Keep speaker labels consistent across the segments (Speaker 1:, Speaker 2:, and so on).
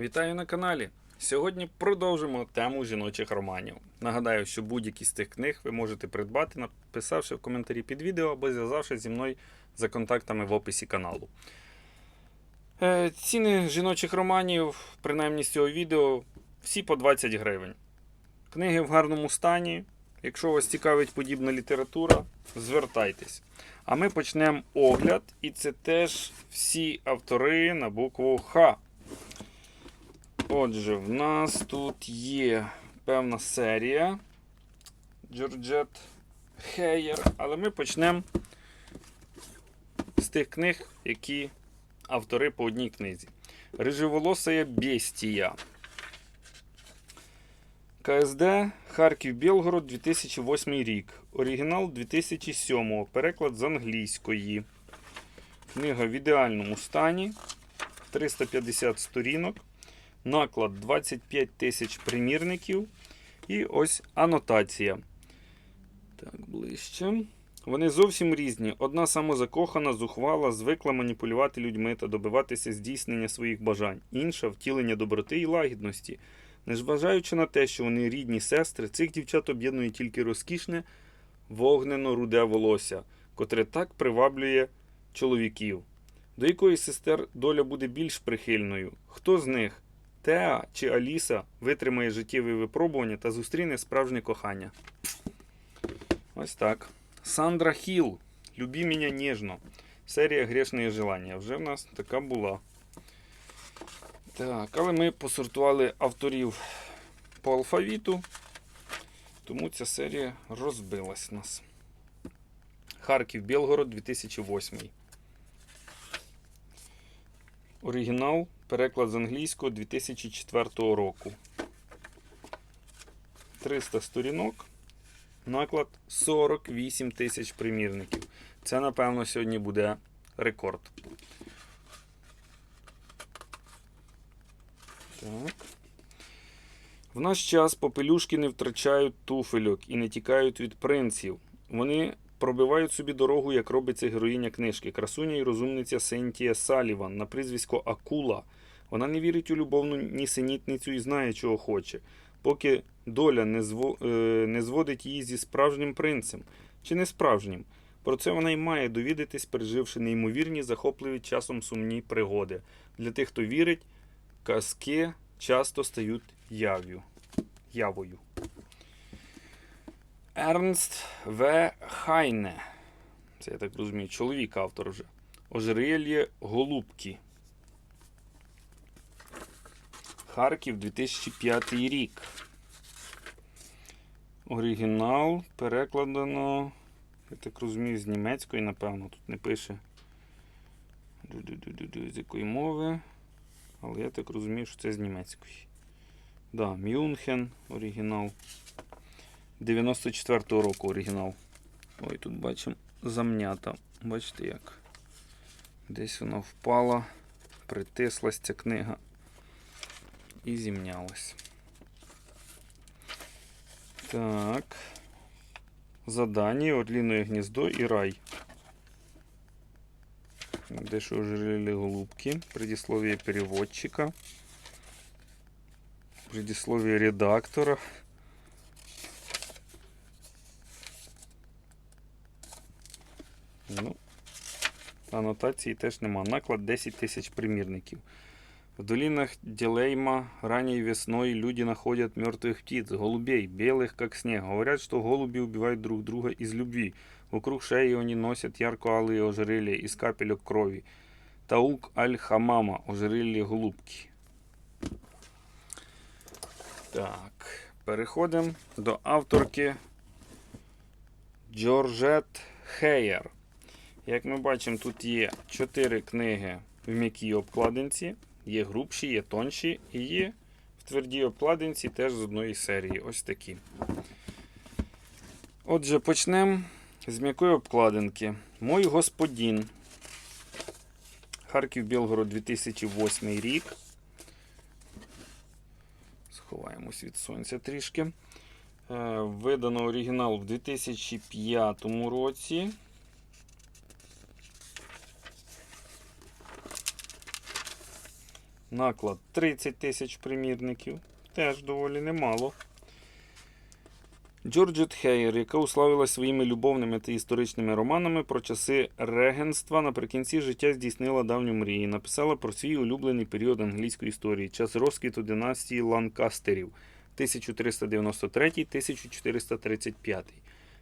Speaker 1: Вітаю на каналі. Сьогодні продовжимо тему жіночих романів. Нагадаю, що будь-які з тих книг ви можете придбати, написавши в коментарі під відео або зв'язавшись зі мною за контактами в описі каналу. Е, ціни жіночих романів, принаймні з цього відео, всі по 20 гривень. Книги в гарному стані. Якщо вас цікавить подібна література, звертайтесь. А ми почнемо огляд, і це теж всі автори на букву Х. Отже, в нас тут є певна серія Джорджет Хеєр, але ми почнемо з тих книг, які автори по одній книзі. Рижеволосая Бестія. КСД Харків Білгород 2008 рік. Оригінал 2007. Переклад з англійської. Книга в ідеальному стані. 350 сторінок. Наклад 25 тисяч примірників. І ось анотація. Так, ближче. Вони зовсім різні. Одна самозакохана, зухвала, звикла маніпулювати людьми та добиватися здійснення своїх бажань. Інша втілення доброти і лагідності. Незважаючи на те, що вони рідні сестри, цих дівчат об'єднує тільки розкішне вогнено-руде волосся, котре так приваблює чоловіків. До якої сестер доля буде більш прихильною? Хто з них, Теа чи Аліса, витримає життєві випробування та зустріне справжнє кохання? Ось так. Сандра Хіл. Люби мене ніжно. Серія Грешне желання. Вже в нас така була. Так, але ми посортували авторів по алфавіту, тому ця серія розбилась в нас. Харків Білгород 2008. Оригінал. Переклад з англійського 2004 року. 300 сторінок. Наклад 48 тисяч примірників. Це, напевно, сьогодні буде рекорд. Так. В наш час попелюшки не втрачають туфельок і не тікають від принців. Вони пробивають собі дорогу, як робиться героїня книжки. Красуня і розумниця Сентія Саліван на прізвисько Акула. Вона не вірить у любовну нісенітницю і знає, чого хоче, поки доля не, зво, е, не зводить її зі справжнім принцем. Чи не справжнім? Про це вона й має довідатись, переживши неймовірні, захопливі часом сумні пригоди. Для тих, хто вірить, казки часто стають яв'ю. явою. Ернст В. Хайне. Це я так розумію, чоловік автор вже. Ожерельє Голубки. Харків 2005 рік. Оригінал перекладено, я так розумію, з німецької, напевно, тут не пише. З якої мови. Але я так розумію, що це з німецької. Да, Мюнхен оригінал. 94-го року оригінал. Ой, тут бачимо замнята. Бачите як? Десь вона впала, притислась ця книга і зімнялась. Так. Задання, Орлінове гніздо і рай. Дещо ожерели голубки. Предисловие переводчика. Предисловие редактора. Ну, анотації теж нема. Наклад 10 тисяч примірників. В долинах Дилейма ранней весной люди находят мертвых птиц, голубей, белых как снег. Говорят, что голуби убивают друг друга из любви. Вокруг шеи они носят ярко-алые ожерелья из капелек крови. Таук аль-Хамама, ожерелье голубки. Так, переходимо до авторки Джорджет Хеєр. Як ми бачимо, тут є 4 книги в м'якій обкладинці. Є грубші, є тонші і є в твердій обкладинці теж з одної серії. Ось такі. Отже, почнемо з м'якої обкладинки. Мой господин. Харків Білгород 2008 рік. Сховаємось від сонця трішки. Е, Видано оригінал в 2005 році. Наклад 30 тисяч примірників. Теж доволі немало. Джорджет Хейер, яка уславилась своїми любовними та історичними романами про часи регенства, наприкінці життя здійснила давню мрію. Написала про свій улюблений період англійської історії, час розквіту династії Ланкастерів 1393-1435.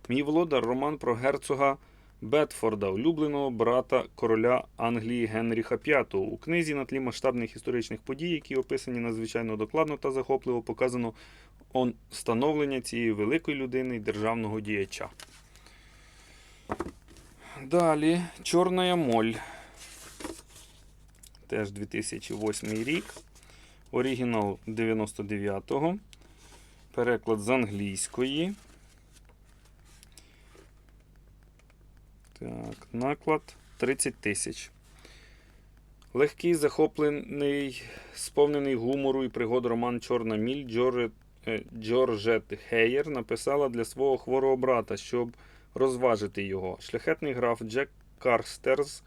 Speaker 1: Мій володар роман про герцога Бетфорда, улюбленого брата короля Англії Генріха V. У книзі на тлі масштабних історичних подій, які описані надзвичайно докладно та захопливо, показано он становлення цієї великої людини і державного діяча. Далі Чорна моль. Теж 2008 рік. Оригінал 99-го. Переклад з англійської. Так, наклад 30 тисяч. Легкий, захоплений, сповнений гумору і пригод роман Чорна міль Джорджет, е, Джорджет Хейер написала для свого хворого брата, щоб розважити його. Шляхетний граф Джек Карстерс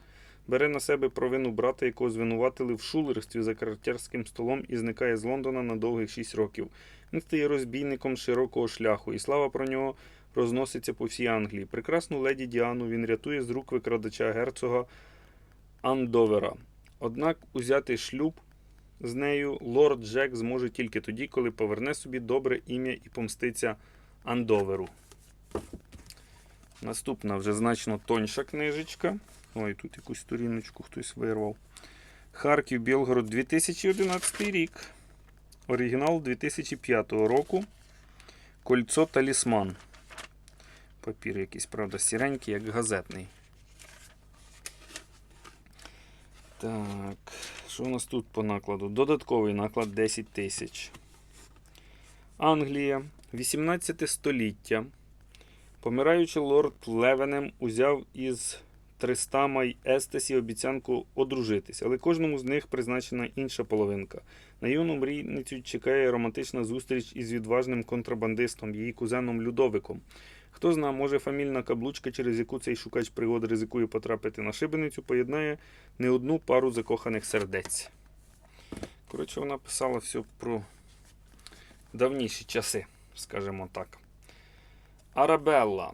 Speaker 1: бере на себе провину брата, якого звинуватили в шулерстві за картерським столом і зникає з Лондона на довгих 6 років. Він стає розбійником широкого шляху, і слава про нього розноситься по всій Англії. Прекрасну леді Діану він рятує з рук викрадача герцога Андовера. Однак узяти шлюб з нею лорд Джек зможе тільки тоді, коли поверне собі добре ім'я і помститься Андоверу. Наступна вже значно тоньша книжечка. Ой, тут якусь сторіночку хтось вирвав. Харків, Білгород 2011 рік. Оригінал 2005 року. Кольцо Талісман. Папір якийсь, правда, сіренький, як газетний. Так, що у нас тут по накладу? Додатковий наклад 10 тисяч. Англія, 18 століття. Помираючи лорд Левенем узяв із Тристама й Естесі обіцянку одружитись, але кожному з них призначена інша половинка. На юну мрійницю чекає романтична зустріч із відважним контрабандистом, її кузеном Людовиком. Хто знає, може фамільна каблучка, через яку цей шукач пригод ризикує потрапити на шибеницю, поєднає не одну пару закоханих сердець. Коротше, вона писала все про давніші часи, скажімо так. Арабелла.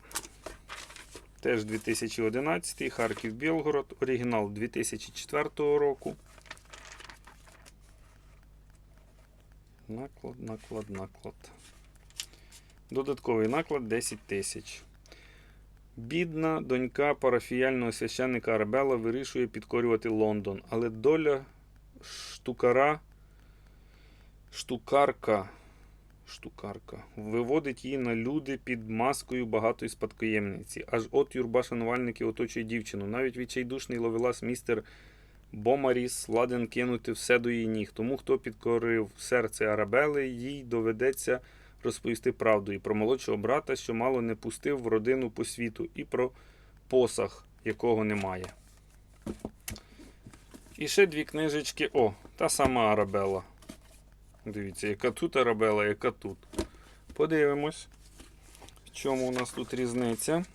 Speaker 1: Теж 2011, Харків Білгород. Оригінал 2004 року. Наклад, наклад, наклад. Додатковий наклад 10 тисяч. Бідна донька парафіяльного священника Арабела вирішує підкорювати Лондон, але доля штукара, штукарка, штукарка виводить її на люди під маскою багатої спадкоємниці. Аж от юрба шанувальників оточує дівчину. Навіть відчайдушний ловелас містер Бомаріс ладен кинути все до її ніг. Тому хто підкорив серце Арабели, їй доведеться розповісти правду і про молодшого брата, що мало не пустив в родину по світу, і про посах, якого немає. І ще дві книжечки. О, та сама Арабела. Дивіться, яка тут Арабела, яка тут. Подивимось, в чому у нас тут різниця.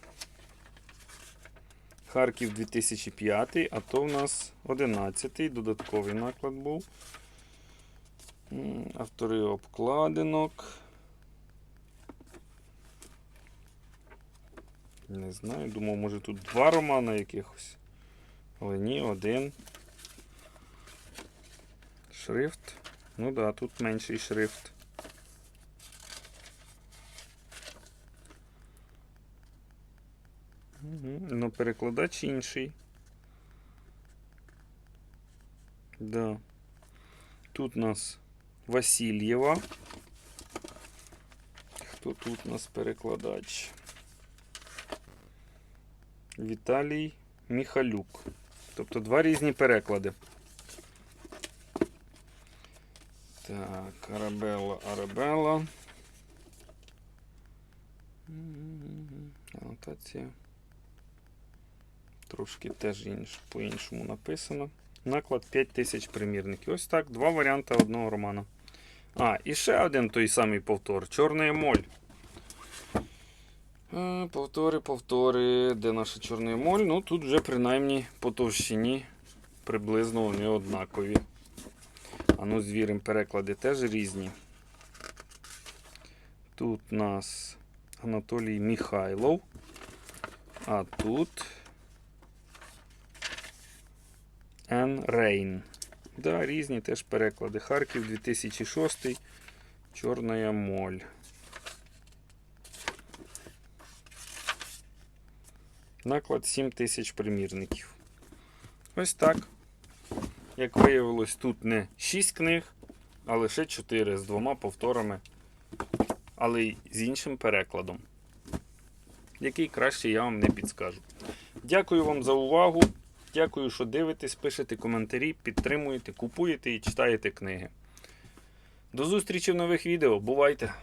Speaker 1: Харків 2005, а то в нас 11-й, додатковий наклад був. Автори обкладинок. Не знаю, думав, може тут два романи якихось. Але ні, один. Шрифт. Ну да, тут менший шрифт. Ну, перекладач інший. Да. Тут у нас Васильєва. Хто тут у нас перекладач? Віталій Міхалюк. Тобто два різні переклади. Так, Арабелла, Арабелла. Анотація. Трошки теж інш, по-іншому написано. Наклад 5000 примірників. Ось так, два варіанти одного романа. А, і ще один той самий повтор. Чорний моль. Повтори, повтори. Де наша чорний моль? Ну тут вже принаймні по товщині приблизно вони однакові. А ну, звіримо, переклади теж різні. Тут у нас Анатолій Михайлов. А тут Ен Рейн. Да, різні теж переклади. Харків 2006. Чорна моль. Наклад 7 тисяч примірників. Ось так. Як виявилось, тут не 6 книг, а лише 4 з двома повторами, але й з іншим перекладом. Який краще я вам не підскажу. Дякую вам за увагу. Дякую, що дивитесь, пишете коментарі, підтримуєте, купуєте і читаєте книги. До зустрічі в нових відео. Бувайте!